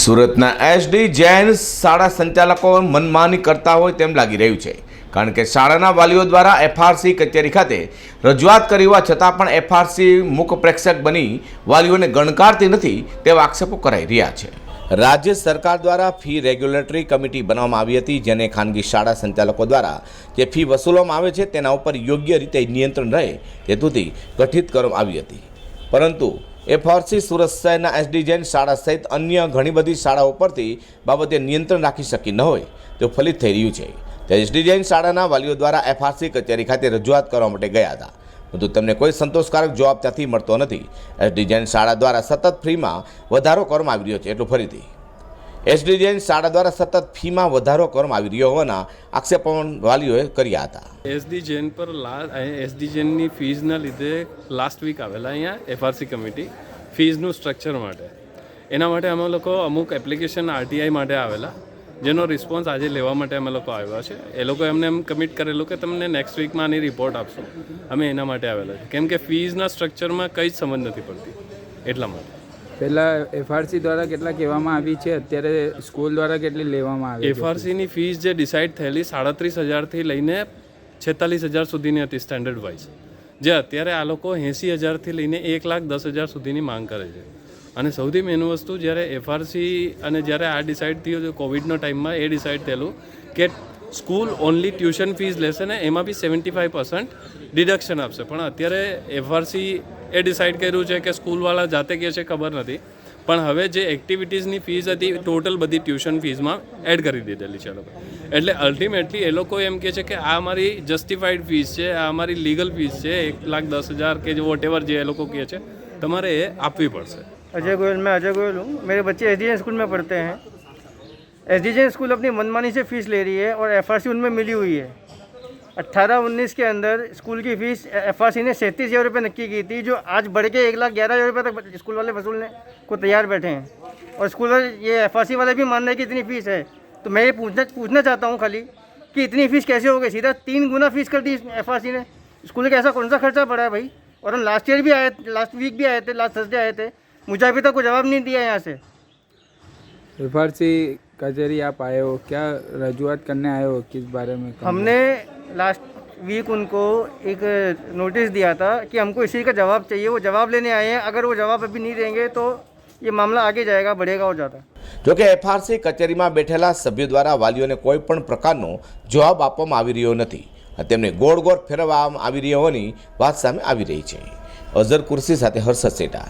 સુરતના એસડી જૈન શાળા સંચાલકો મનમાની કરતા હોય તેમ લાગી રહ્યું છે. કારણ કે શાળાના વાલીઓ દ્વારા એફઆરસી કચેરી ખાતે રજૂઆત કરી હોવા છતાં પણ એફઆરસી મુખ પ્રેક્ષક બની વાલીઓને ગણકારતી નથી તેવા આક્ષેપો કરાઈ રહ્યા છે. રાજ્ય સરકાર દ્વારા ફી રેગ્યુલેટરી કમિટી બનાવવામાં આવી હતી, જેને ખાનગી શાળા સંચાલકો દ્વારા જે ફી વસૂલવામાં આવે છે તેના ઉપર યોગ્ય રીતે નિયંત્રણ રહે હેતુથી ગઠિત કરવામાં આવી હતી. પરંતુ એફઆરસી સુરત શહેરના એસડીજેન શાળા સહિત અન્ય ઘણી બધી શાળાઓ પરથી બાબતે નિયંત્રણ રાખી શકી ન હોય. તે ફલિત થઈ રહ્યું છે. ત્યારે એસડીજેન શાળાના વાલીઓ દ્વારા એફઆરસી કચેરી ખાતે રજૂઆત કરવા માટે ગયા હતા. પરંતુ તેમને કોઈ સંતોષકારક જવાબ ત્યાંથી મળતો નથી. એસડીજેન શાળા દ્વારા સતત ફ્રીમાં વધારો કરવામાં આવી રહ્યો છે. એટલું ફરીથી એસડી જૈન શાળા દ્વારા સતત ફીમાં વધારો કરવામાં આવી રહ્યો હોવાના આક્ષેપો વાલીઓએ કર્યા હતા. એસડી જૈન પર એસડી જૈનની ફીઝના લીધે લાસ્ટ વીક આવેલા અહીંયા એફઆરસી કમિટી ફીઝનું સ્ટ્રક્ચર માટે. એના માટે અમે લોકો અમુક એપ્લિકેશન આરટીઆઈ માટે આવેલા, જેનો રિસ્પોન્સ આજે લેવા માટે અમે લોકો આવ્યા છે. એ લોકો એમને એમ કમિટ કરેલું કે તમને નેક્સ્ટ વીકમાં આની રિપોર્ટ આપશો. અમે એના માટે આવેલા છે. કેમ કે ફીઝના સ્ટ્રક્ચરમાં કંઈ જ સમજ નથી પડતી. એટલા માટે. પહેલાં એફઆરસી દ્વારા કેટલા કહેવામાં આવી છે? અત્યારે સ્કૂલ દ્વારા કેટલી લેવામાં આવી એફઆરસીની ફીસ જે ડિસાઇડ થયેલી સાડત્રીસ હજારથી લઈને છેતાલીસ હજાર સુધીની હતી સ્ટેન્ડર્ડ વાઇઝ જે અત્યારે આ લોકો એંસી હજારથી લઈને એક લાખ દસ હજાર સુધીની માંગ કરે છે. અને સૌથી મેન વસ્તુ જ્યારે એફઆરસી અને જ્યારે આ ડિસાઇડ થયું કોવિડનો ટાઈમમાં એ ડિસાઇડ થયેલું કે સ્કૂલ ઓનલી ટ્યુશન ફીસ લેશે ને એમાં બી સેવન્ટી ફાઇવ પર્સન્ટ ડિડક્શન આપશે પણ અત્યારે એફઆરસી એ ડિસાઇડ કર્યું છે કે સ્કૂલવાળા જાતે કહે છે ખબર નથી પણ હવે જે એક્ટિવિટીઝની ફીસ હતી ટોટલ બધી ટ્યુશન ફીસમાં એડ કરી દીધેલી છે એ લોકો એટલે અલ્ટિમેટલી એ લોકો એમ કહે છે કે આ અમારી જસ્ટિફાઈડ ફીસ છે આ અમારી લીગલ ફીસ છે એક લાખ દસ હજાર કે જે વોટ એવર જે એ લોકો કહે છે તમારે એ આપવી પડશે अजय गोयल मैं अजय गोयल हूँ मेरे बच्चे एस स्कूल में पढ़ते हैं एस स्कूल अपनी मनमानी से फ़ीस ले रही है और एफआरसी उनमें मिली हुई है। अट्ठारह उन्नीस के अंदर स्कूल की फ़ीस एफआरसी ने सैंतीस हज़ार रुपये नक्की की थी, जो आज बढ़ के एक लाख ग्यारह हज़ार रुपये तक स्कूल वाले वसूलने को तैयार बैठे हैं। और स्कूल वाले, ये एफआरसी वाले भी मान रहे हैं कि इतनी फ़ीस है। तो मैं ये पूछना पूछना चाहता हूँ खाली कि इतनी फ़ीस कैसे हो गई? सीधा तीन गुना फ़ीस कर दी एफआरसी ने। स्कूल का ऐसा कौन सा खर्चा पड़ा है भाई? और हम लास्ट ईयर भी आए लास्ट वीक भी आए थे लास्ट थर्सडे आए थे। मुझे अभी तक कोई जवाब नहीं दिया यहाँ से। एफआरसी कचहरी आप आए हो क्या रजूआत करने आए हो किस बारे में हमने लास्ट वीक उनको एक नोटिस दिया था कि हमको इसी का जवाब चाहिए वो जवाब लेने आए हैं अगर वो जवाब अभी नहीं देंगे तो ये मामला आगे जाएगा बढ़ेगा और ज़्यादा જોકે એફઆરસી કચેરીમાં બેઠેલા સભ્યો દ્વારા વાલીઓને કોઈ પણ પ્રકારનો જવાબ આપવામાં આવી રહ્યો નથી અને તેમને ગોળ ગોળ ફેરવવામાં આવી રહ્યો હોવાની વાત સામે આવી રહી છે અઝર કુર્સી સાથે હર્ષદ સેટા